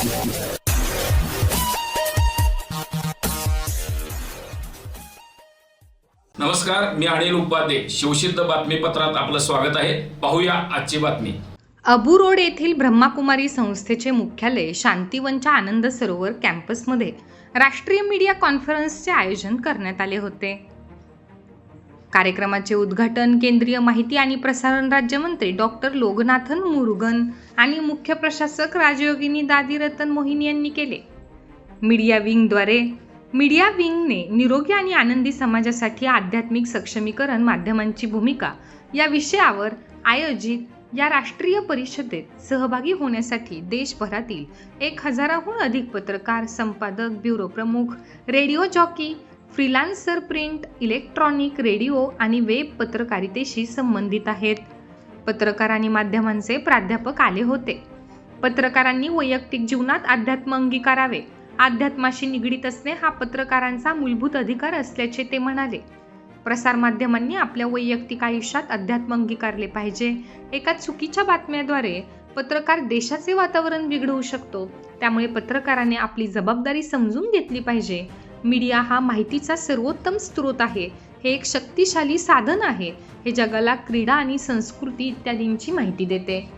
नमस्कार मी अनिल उपाध्ये. शिवसिद्ध बातमीपत्रात आपलं स्वागत आहे. पाहूया आजची बातमी. अबू रोड येथील ब्रह्माकुमारी संस्थेचे मुख्यालय शांतीवनच्या आनंद सरोवर कॅम्पसमध्ये राष्ट्रीय मीडिया कॉन्फरन्सचे आयोजन करण्यात आले होते. कार्यक्रमाचे उद्घाटन केंद्रीय माहिती आणि प्रसारण राज्यमंत्री डॉक्टर लोगनाथन मुरुगन आणि मुख्य प्रशासक राजयोगिनी दादी रतन मोहिनी यांनी केले. मीडिया विंगद्वारे मीडिया विंगने निरोगी आणि आनंदी समाजासाठी आध्यात्मिक सक्षमीकरण माध्यमांची भूमिका या विषयावर आयोजित या राष्ट्रीय परिषदेत सहभागी होण्यासाठी देशभरातील एक हजाराहून अधिक पत्रकार संपादक ब्युरो प्रमुख radio jockey freelancer print electronic radio आणि वेब पत्रकारितेशी संबंधित आहेत. पत्रकार आणि माध्यमांचे प्राध्यापक आले होते. पत्रकारांनी वैयक्तिक जीवनात अध्यात्म अंगीकारावे. अध्यात्माशी निगडीत असणे हा पत्रकारांचा मूलभूत अधिकार असल्याचे ते म्हणाले. प्रसारमाध्यमांनी आपल्या वैयक्तिक आयुष्यात अध्यात्म अंगीकारले पाहिजे. एका चुकीच्या बातम्याद्वारे पत्रकार देशाचे वातावरण बिघडवू शकतो. त्यामुळे पत्रकाराने आपली जबाबदारी समजून घेतली पाहिजे. मीडिया हा माहितीचा सर्वोत्तम स्रोत आहे. हे एक शक्तिशाली साधन आहे. हे जगाला क्रीडा आणि संस्कृती इत्यादींची माहिती देते.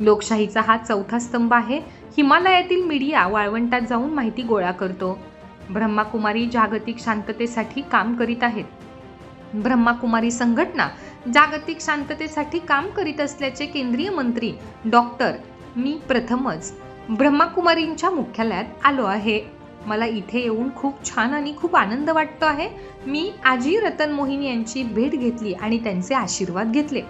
लोकशाहीचा हा चौथा स्तंभ आहे. हिमालयातील मीडिया वाळवंटात जाऊन माहिती गोळा करतो. ब्रह्माकुमारी जागतिक शांततेसाठी काम करीत आहेत. ब्रह्माकुमारी संघटना जागतिक शांततेसाठी काम करीत असल्याचे केंद्रीय मंत्री डॉक्टर मी प्रथमच ब्रह्माकुमारींच्या मुख्यालयात आलो आहे. मला इथे येऊन खूप छान आणि खूप आनंद वाटतो आहे. मी आजी रतन मोहिनी यांची भेट घेतली आणि त्यांचे आशीर्वाद घेतले.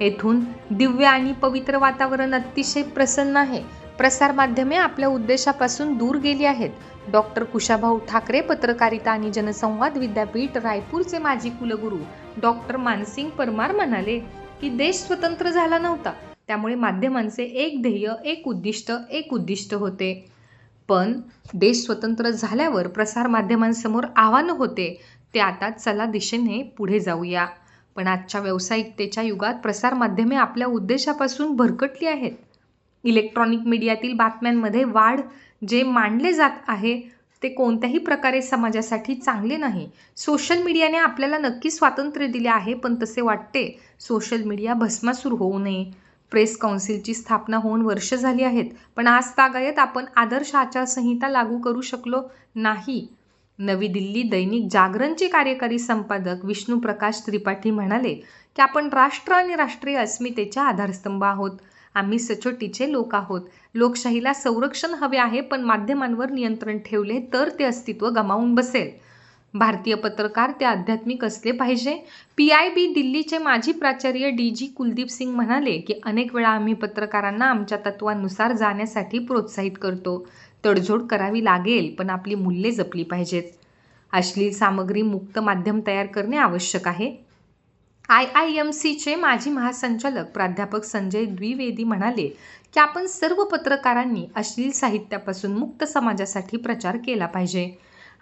येथून दिव्य आणि पवित्र वातावरण अतिशय प्रसन्न आहे. प्रसारमाध्यमे आपल्या उद्देशापासून दूर गेली आहेत. डॉक्टर कुशाभाऊ ठाकरे पत्रकारिता आणि जनसंवाद विद्यापीठ रायपूरचे माजी कुलगुरू डॉक्टर मानसिंग परमार म्हणाले की देश स्वतंत्र झाला नव्हता. त्यामुळे माध्यमांचे एक ध्येय एक उद्दिष्ट एक उद्दिष्ट होते. पण देश स्वतंत्र झाल्यावर प्रसारमाध्यमांसमोर आव्हानं होते ते आता चला दिशेने पुढे जाऊया. पण आजच्या व्यावसायिकतेच्या युगात प्रसारमाध्यमे आपल्या उद्देशापासून भरकटली आहेत. इलेक्ट्रॉनिक मीडियातील बातम्यांमध्ये वाढ जे मांडले जात आहे ते कोणत्याही प्रकारे समाजासाठी चांगले नाही. सोशल मीडियाने आपल्याला नक्की स्वातंत्र्य दिले आहे पण तसे वाटते सोशल मीडिया भस्मासूर होऊ नये. प्रेस काउन्सिलची स्थापना होऊन वर्ष झाली आहेत. पण आज तागायत आपण आदर्श आचारसंहिता लागू करू शकलो नाही. नवी दिल्ली दैनिक जागरणचे कार्यकारी संपादक विष्णू प्रकाश त्रिपाठी म्हणाले की आपण राष्ट्र आणि राष्ट्रीय अस्मितेच्या आधारस्तंभ आहोत. आम्ही सचोटीचे लोक आहोत. लोकशाहीला संरक्षण हवे आहे पण माध्यमांवर नियंत्रण ठेवले तर ते अस्तित्व गमावून बसेल. भारतीय पत्रकार ते आध्यात्मिक असले पाहिजे. पी आय बी दिल्लीचे माजी प्राचार्य डी जी कुलदीप सिंग म्हणाले की अनेक वेळा आम्ही पत्रकारांना आमच्या तत्वांनुसार जाण्यासाठी प्रोत्साहित करतो. तडजोड करावी लागेल पण आपली मूल्ये जपली पाहिजेत. अश्लील सामग्री मुक्त माध्यम तयार करणे आवश्यक आहे. आय आय एम सीचे माजी महासंचालक प्राध्यापक संजय द्विवेदी म्हणाले की आपण सर्व पत्रकारांनी अश्लील साहित्यापासून मुक्त समाजासाठी प्रचार केला पाहिजे.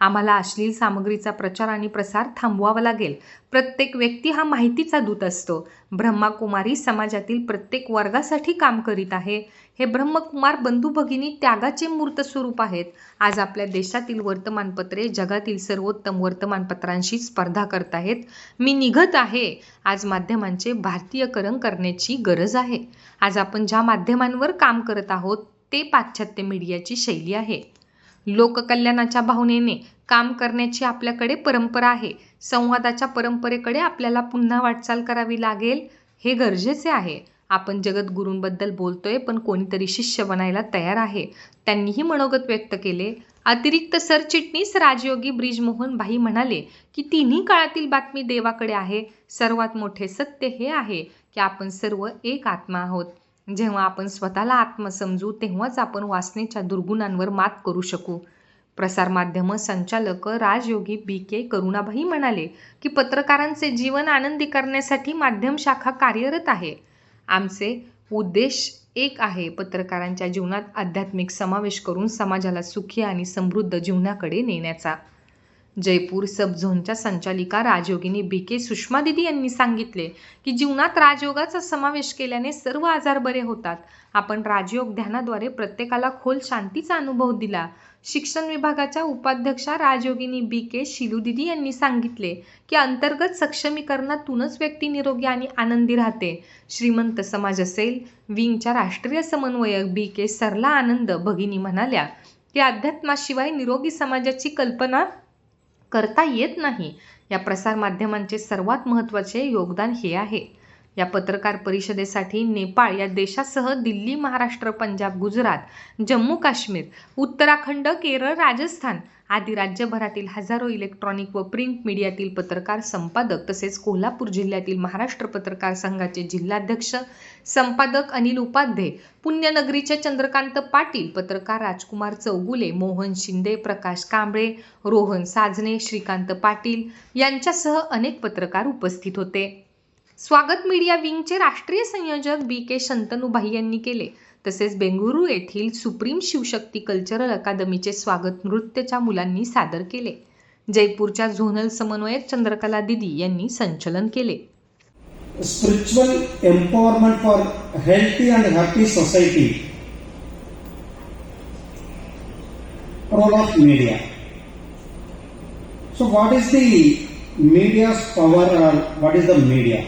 आम्हाला अश्लील सामग्रीचा प्रचार आणि प्रसार थांबवावा लागेल. प्रत्येक व्यक्ती हा माहितीचा दूत असतो. ब्रह्माकुमारी समाजातील प्रत्येक वर्गासाठी काम करीत आहे. हे ब्रह्मकुमार बंधू भगिनी त्यागाचे मूर्त स्वरूप आहेत. आज आपल्या देशातील वर्तमानपत्रे जगातील सर्वोत्तम वर्तमानपत्रांशी स्पर्धा करत आहेत. मी निघत आहे. आज माध्यमांचे भारतीयकरण करण्याची गरज आहे. आज आपण ज्या माध्यमांवर काम करत आहोत ते पाश्चात्य मीडियाची शैली आहे. लोककल्याणाच्या भावनेने काम करण्याची आपल्याकडे परंपरा आहे. संवादाच्या परंपरेकडे आपल्याला पुन्हा वाटचाल करावी लागेल हे गरजेचे आहे. आपण जगद्गुरूंबद्दल बोलतोय पण कोणीतरी शिष्य बनायला तयार आहे. त्यांनीही मनोगत व्यक्त केले. अतिरिक्त सरचिटणीस राजयोगी ब्रिजमोहन भाई म्हणाले की तिन्ही काळातील बातमी देवाकडे आहे. सर्वात मोठे सत्य हे आहे की आपण सर्व एक आत्मा आहोत. जेव्हा आपण स्वतःला आत्म समजू तेव्हाच आपण वासनेच्या दुर्गुणांवर मात करू शकू. प्रसारमाध्यम संचालक राजयोगी बी के करुणाभाई म्हणाले की पत्रकारांचे जीवन आनंदी करण्यासाठी माध्यम शाखा कार्यरत आहे. आमचे उद्देश एक आहे पत्रकारांच्या जीवनात आध्यात्मिक समावेश करून समाजाला सुखी आणि समृद्ध जीवनाकडे नेण्याचा. जयपूर सब झोनच्या संचालिका राजयोगिनी बी के सुषमा दिदी यांनी सांगितले की जीवनात राजयोगाचा समावेश केल्याने सर्व आजार बरे होतात. आपण राजयोग ध्यानाद्वारे प्रत्येकाला खोल शांतीचा अनुभव दिला. शिक्षण विभागाच्या उपाध्यक्षा राजयोगिनी बी के शिलू दिदी यांनी सांगितले की अंतर्गत सक्षमीकरणातूनच व्यक्ती निरोगी आणि आनंदी राहते. श्रीमंत समाज असेल विंगच्या राष्ट्रीय समन्वयक बी के सरला आनंद भगिनी म्हणाल्या की अध्यात्माशिवाय निरोगी समाजाची कल्पना करता येत नाही. या प्रसारमाध्यमांचे सर्वात महत्त्वाचे योगदान हे आहे. या पत्रकार परिषदेसाठी नेपाळ या देशासह दिल्ली महाराष्ट्र पंजाब गुजरात जम्मू काश्मीर उत्तराखंड केरळ राजस्थान आदी राज्यभरातील हजारो इलेक्ट्रॉनिक व प्रिंट मीडियातील पत्रकार संपादक तसेच कोल्हापूर जिल्ह्यातील महाराष्ट्र पत्रकार संघाचे जिल्हाध्यक्ष संपादक अनिल उपाध्ये पुण्यनगरीचे चंद्रकांत पाटील पत्रकार राजकुमार चौगुले मोहन शिंदे प्रकाश कांबळे रोहन साजने श्रीकांत पाटील यांच्यासह अनेक पत्रकार उपस्थित होते. स्वागत मीडिया विंगचे राष्ट्रीय संयोजक बी के शंतनुभाई यांनी केले. तसेच बेंगुरू येथील सुप्रीम शिवशक्ती कल्चरल अकादमीचे स्वागत नृत्यच्या मुलांनी सादर केले. जयपूरच्या झोनल समन्वयक चंद्रकला दिदी यांनी संचलन केले. Spiritual empowerment for healthy and happy society. Role of media so what is the media's power or what is the media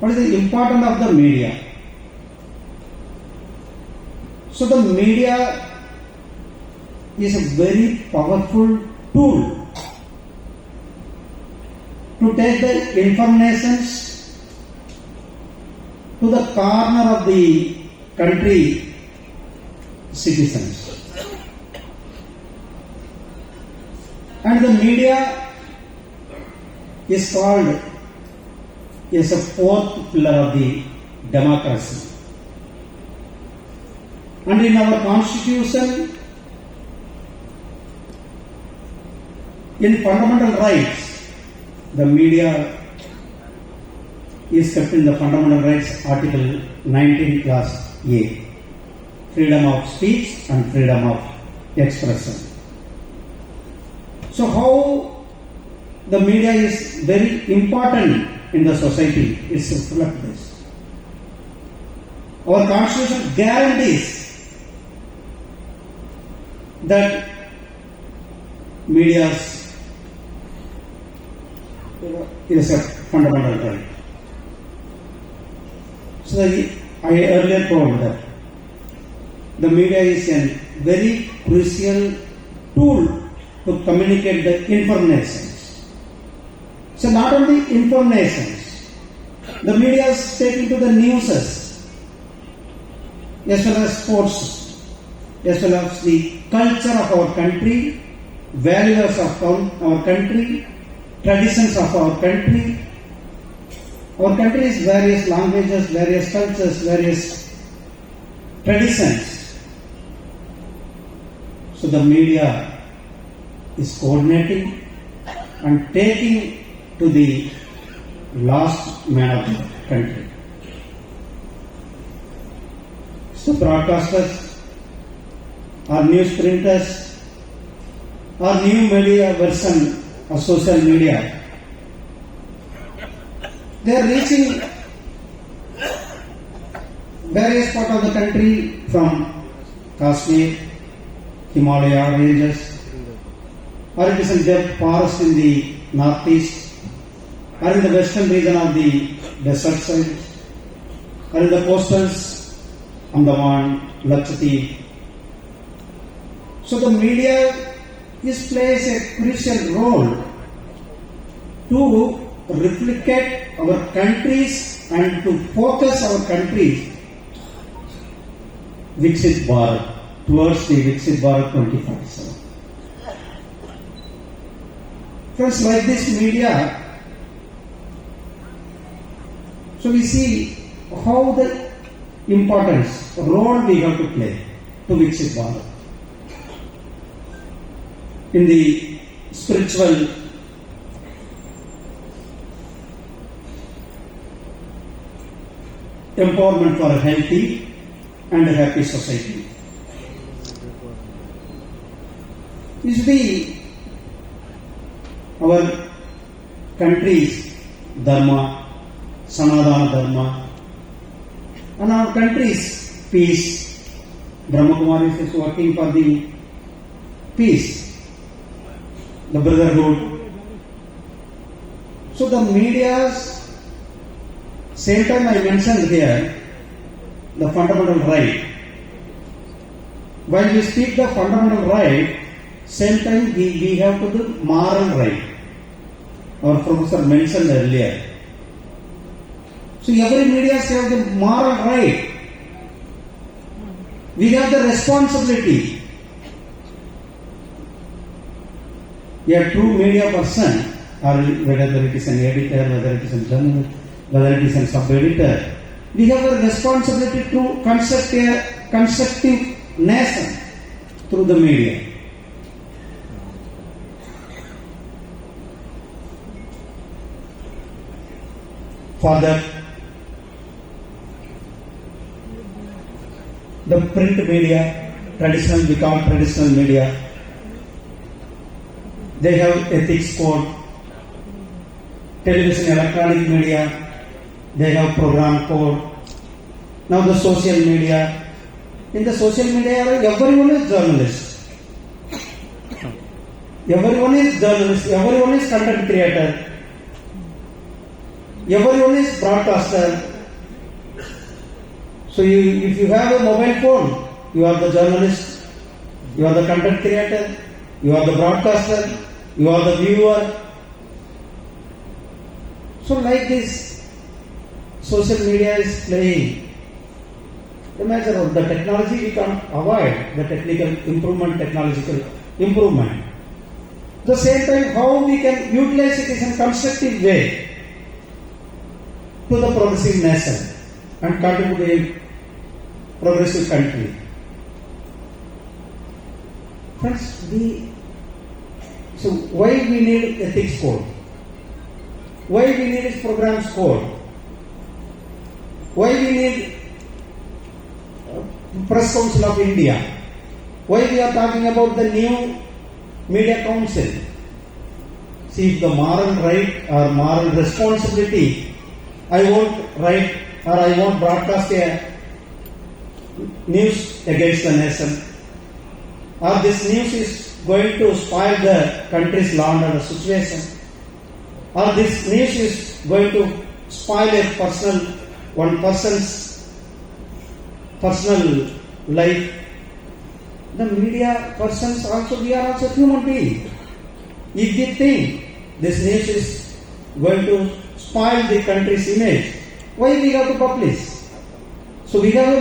What is the importance of the media? So, the media is a very powerful tool to take the informations to the corner of the country citizens. And the media is called as a fourth pillar of the democracy. And in our constitution, in fundamental rights, the media is kept in the fundamental rights article 19 class a freedom of speech and freedom of expression so how the media is very important in the society is reflect this our constitution guarantees that media's is a fundamental right. So I earlier told that the media is a very crucial tool to communicate the informations. So not only informations, the media is taking to the newses as well as sports, as well as the culture of our country, values of our country, traditions of our country. Our country is various languages, various cultures, various traditions. So the media is coordinating and taking to the last man of the country. So broadcasters, or news printers, or new media version of social media, they are reaching various part of the country from Kashmir, Himalaya ranges, or it is in the forest in the northeast, or in the western region of the desert side, or in the coastals, Andaman, Lakshadweep. So the media is plays a crucial role to replicate our countries and to focus our countries Viksit Bharat towards the Viksit Bharat 2047. Friends, like this media, so we see how the importance, role we have to play to Viksit Bharat in the spiritual empowerment for a healthy and a happy society. is the our country's dharma, Sanadana dharma, and our country's peace. Brahma Kumaris is working for the peace, the brotherhood. So the media's same time I mentioned here the fundamental right. While we speak the fundamental right, same time we, we have to do moral right. Our professor mentioned earlier. So every media have the moral right. We have the responsibility. A true media person, or whether it is an editor, whether it is a journalist, whether it is a sub-editor, we have a responsibility to construct a constructive nation through the media. For that, the print media, traditional become traditional media. They have ethics code. Television, electronic media, they have program code. Now the social media. In the social media, everyone is journalist. Everyone is journalist. Everyone is content creator. Everyone is broadcaster. So you, if you have a mobile phone, you are the journalist, you are the content creator, you are the broadcaster, you are the viewer. So like this, social media is playing a major role. The technology we can't avoid, the technical improvement, technological improvement. The same time, how we can utilize it in a constructive way to the progressive nation and contribute progressive country. Friends, we so why we need ethics code? Why we need this programs code? Why we need uh, Press Council of India? Why we are talking about the new media council? See, if the moral right or moral responsibility, I won't write or I won't broadcast a news against the nation, or this news is going to spoil the country's law and order situation, or this news is going to spoil a personal, one person's personal life. The media persons also, we are also human beings. If they think this news is going to spoil the country's image, why we have to publish? So we have a